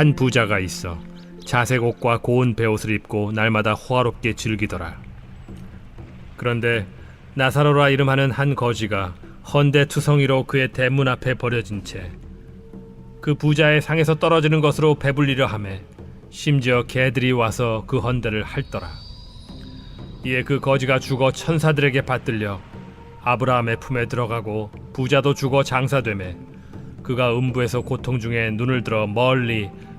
한 부자가 있어 자색 옷과 고운 베옷을 입고 날마다 호화롭게 즐기더라. 그런데 나사로라 이름하는 한 거지가 헌데 투성이로 그의 대문 앞에 버려진 채 그 부자의 상에서 떨어지는 것으로 배불리려 하매 심지어 개들이 와서 그 헌데를 핥더라. 이에 그 거지가 죽어 천사들에게 받들려 아브라함의 품에 들어가고 부자도 죽어 장사되매 그가 음부에서 고통 중에 눈을 들어 멀리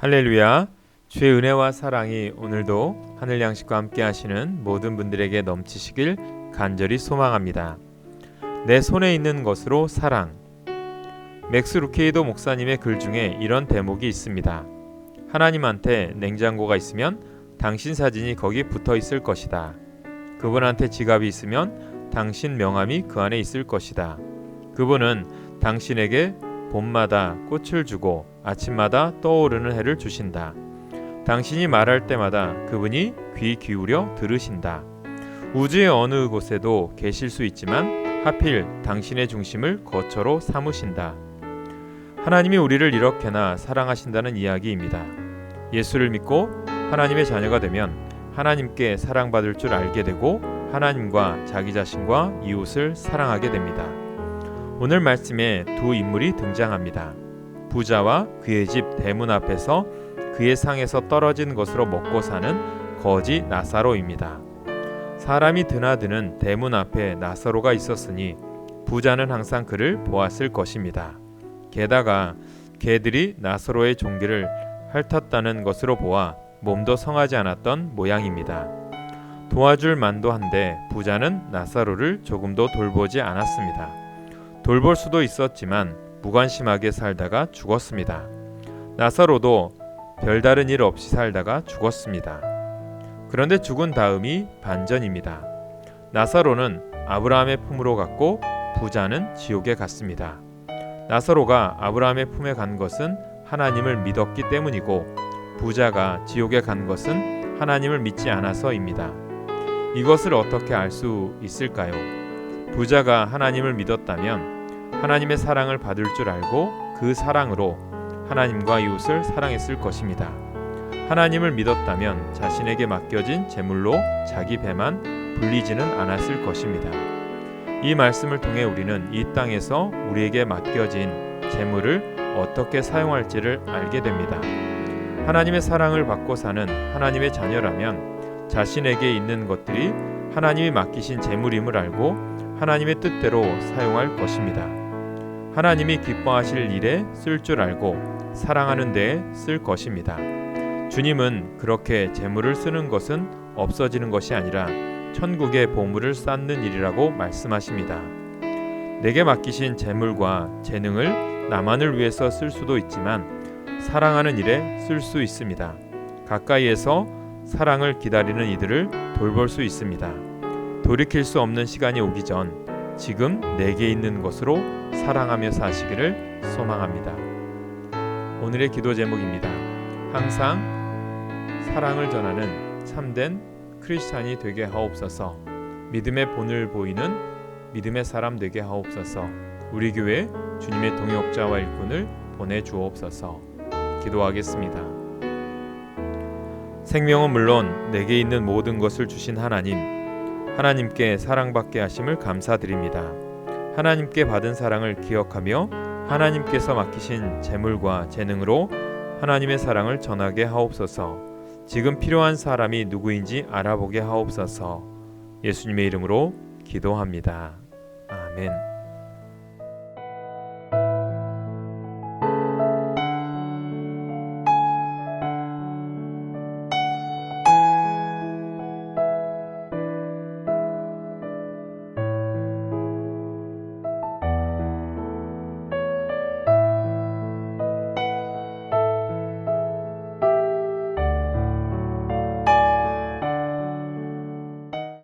할렐루야. 주의 은혜와 사랑이 오늘도 하늘 양식과 함께 하시는 모든 분들에게 넘치시길 간절히 소망합니다. 내 손에 있는 것으로 사랑. 맥스 루케이도 목사님의 글 중에 이런 대목이 있습니다. 하나님한테 냉장고가 있으면 당신 사진이 거기 붙어 있을 것이다. 그분한테 지갑이 있으면 당신 명함이 그 안에 있을 것이다. 그분은 당신에게 봄마다 꽃을 주고 아침마다 떠오르는 해를 주신다. 당신이 말할 때마다 그분이 귀 기울여 들으신다. 우주의 어느 곳에도 계실 수 있지만 하필 당신의 중심을 거처로 삼으신다. 하나님이 우리를 이렇게나 사랑하신다는 이야기입니다. 예수를 믿고 하나님의 자녀가 되면 하나님께 사랑받을 줄 알게 되고 하나님과 자기 자신과 이웃을 사랑하게 됩니다. 오늘 말씀에 두 인물이 등장합니다. 부자와 그의 집 대문 앞에서 그의 상에서 떨어진 것으로 먹고 사는 거지 나사로입니다. 사람이 드나드는 대문 앞에 나사로가 있었으니 부자는 항상 그를 보았을 것입니다. 게다가 개들이 나사로의 종기를 핥았다는 것으로 보아 몸도 성하지 않았던 모양입니다. 도와줄 만도 한데 부자는 나사로를 조금도 돌보지 않았습니다. 돌볼 수도 있었지만 무관심하게 살다가 죽었습니다. 나사로도 별다른 일 없이 살다가 죽었습니다. 그런데 죽은 다음이 반전입니다. 나사로는 아브라함의 품으로 갔고 부자는 지옥에 갔습니다. 나사로가 아브라함의 품에 간 것은 하나님을 믿었기 때문이고 부자가 지옥에 간 것은 하나님을 믿지 않아서입니다. 이것을 어떻게 알 수 있을까요? 부자가 하나님을 믿었다면 하나님의 사랑을 받을 줄 알고 그 사랑으로 하나님과 이웃을 사랑했을 것입니다. 하나님을 믿었다면 자신에게 맡겨진 재물로 자기 배만 불리지는 않았을 것입니다. 이 말씀을 통해 우리는 이 땅에서 우리에게 맡겨진 재물을 어떻게 사용할지를 알게 됩니다. 하나님의 사랑을 받고 사는 하나님의 자녀라면 자신에게 있는 것들이 하나님이 맡기신 재물임을 알고 하나님의 뜻대로 사용할 것입니다. 하나님이 기뻐하실 일에 쓸 줄 알고 사랑하는 데에 쓸 것입니다. 주님은 그렇게 재물을 쓰는 것은 없어지는 것이 아니라 천국의 보물을 쌓는 일이라고 말씀하십니다. 내게 맡기신 재물과 재능을 나만을 위해서 쓸 수도 있지만 사랑하는 일에 쓸 수 있습니다. 가까이에서 사랑을 기다리는 이들을 돌볼 수 있습니다. 돌이킬 수 없는 시간이 오기 전 지금 내게 있는 것으로 사랑하며 사시기를 소망합니다. 오늘의 기도 제목입니다. 항상 사랑을 전하는 참된 크리스찬이 되게 하옵소서. 믿음의 본을 보이는 믿음의 사람 되게 하옵소서. 우리 교회 주님의 동역자와 일꾼을 보내 주옵소서. 기도하겠습니다. 생명은 물론 내게 있는 모든 것을 주신 하나님, 하나님께 사랑받게 하심을 감사드립니다. 하나님께 받은 사랑을 기억하며 하나님께서 맡기신 재물과 재능으로 하나님의 사랑을 전하게 하옵소서. 지금 필요한 사람이 누구인지 알아보게 하옵소서. 예수님의 이름으로 기도합니다. 아멘.